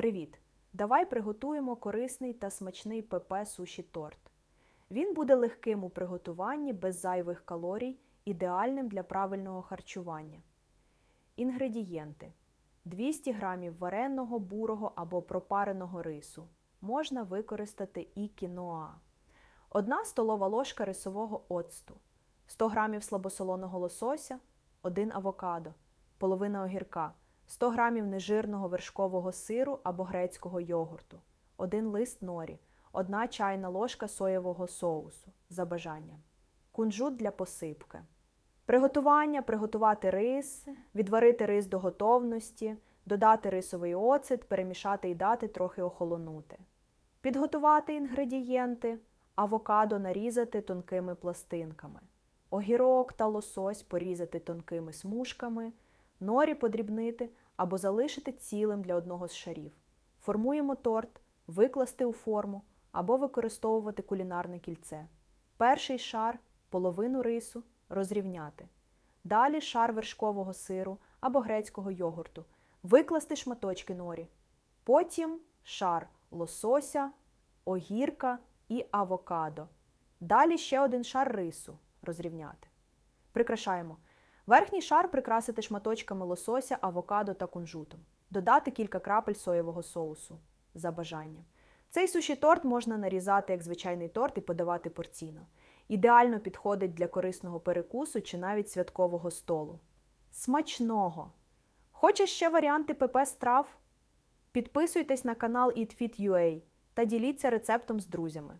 Привіт! Давай приготуємо корисний та смачний ПП суші торт. Він буде легким у приготуванні без зайвих калорій, ідеальним для правильного харчування. Інгредієнти: 200 г вареного, бурого або пропареного рису. Можна використати і кіноа. 1 столова ложка рисового оцту, 100 г слабосолоного лосося, 1 авокадо, половина огірка, 100 г нежирного вершкового сиру або грецького йогурту, 1 лист норі, 1 чайна ложка соєвого соусу за бажанням, кунжут для посипки. Приготування приготувати рис, відварити рис до готовності, додати рисовий оцет, перемішати і дати трохи охолонути. Підготувати інгредієнти, авокадо нарізати тонкими пластинками, огірок та лосось порізати тонкими смужками, норі подрібнити або залишити цілим для одного з шарів. Формуємо торт, викласти у форму або використовувати кулінарне кільце. Перший шар половину рису розрівняти. Далі шар вершкового сиру або грецького йогурту. Викласти шматочки норі. Потім шар лосося, огірка і авокадо. Далі ще один шар рису розрівняти. Прикрашаємо. Верхній шар прикрасити шматочками лосося, авокадо та кунжутом. Додати кілька крапель соєвого соусу за бажанням. Цей суші торт можна нарізати як звичайний торт і подавати порційно. Ідеально підходить для корисного перекусу чи навіть святкового столу. Смачного! Хочеш ще варіанти ПП страв? Підписуйтесь на канал EatFit.ua та діліться рецептом з друзями.